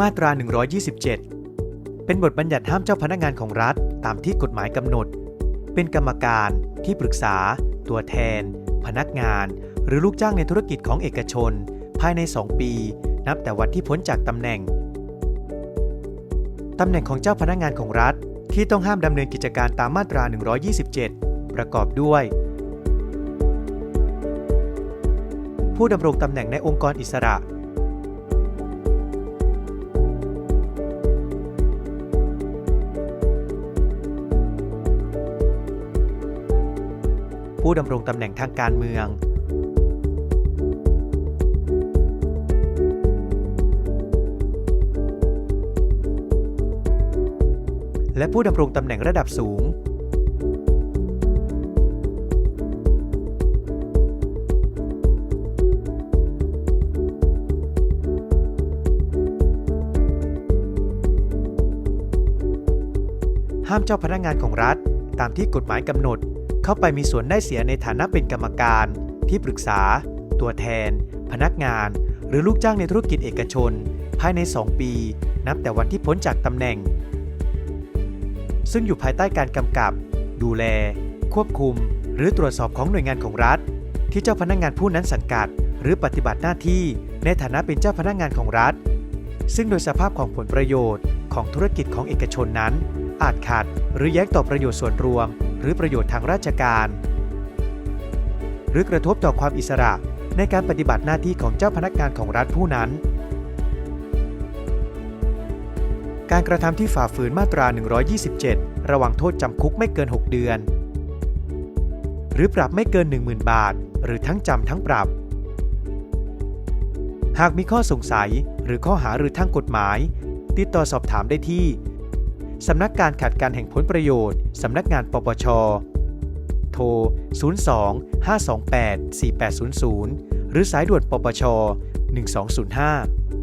มาตรา 127 เป็นบทบัญญัติห้ามเจ้าพนักงานของรัฐตามที่กฎหมายกำหนด เป็นกรรมการที่ปรึกษา ตัวแทน พนักงาน หรือลูกจ้างในธุรกิจของเอกชน ภายใน 2 ปี นับแต่วันที่พ้นจากตำแหน่งตำแหน่งของเจ้าพนักงานของรัฐที่ต้องห้ามดำเนินกิจการตามมาตรา 127 ประกอบด้วย ผู้ดำรงตำแหน่งในองค์กรอิสระ ผู้ดำรงตำแหน่งทางการเมือง และผู้ดำรงตำแหน่งระดับสูง ห้ามเจ้าพนักงานของรัฐตามที่กฎหมายกำหนด เข้าไปมีส่วนได้เสียในฐานะเป็นกรรมการ ที่ปรึกษา ตัวแทน พนักงาน หรือลูกจ้างในธุรกิจเอกชน ภายใน 2 ปี นับแต่วันที่พ้นจากตำแหน่ง ซึ่งอยู่ภายใต้การกำกับ ดูแล ควบคุม หรือตรวจสอบของหน่วยงานของรัฐ ที่เจ้าพนักงานผู้นั้นสังกัด หรือปฏิบัติหน้าที่ในฐานะเป็นเจ้าพนักงานของรัฐ ซึ่งโดยสภาพของผลประโยชน์ของธุรกิจของเอกชนนั้น อาจขัดหรือแย้งต่อประโยชน์ส่วนรวม หรือประโยชน์ทางราชการ หรือกระทบต่อความอิสระในการปฏิบัติหน้าที่ของเจ้าพนักงานของรัฐผู้นั้น การกระทำที่ฝ่าฝืนมาตรา 127 ระวังโทษจำคุกไม่เกิน 6 เดือน หรือปรับไม่เกิน 10,000 บาท หรือทั้งจำทั้งปรับ หากมีข้อสงสัยหรือข้อหาหรือทางกฎหมาย ติดต่อสอบถามได้ที่ สำนักการขัดการแห่งผลประโยชน์ สำนักงานปปช โทร 02 528 4800 หรือสายด่วนปปช 1205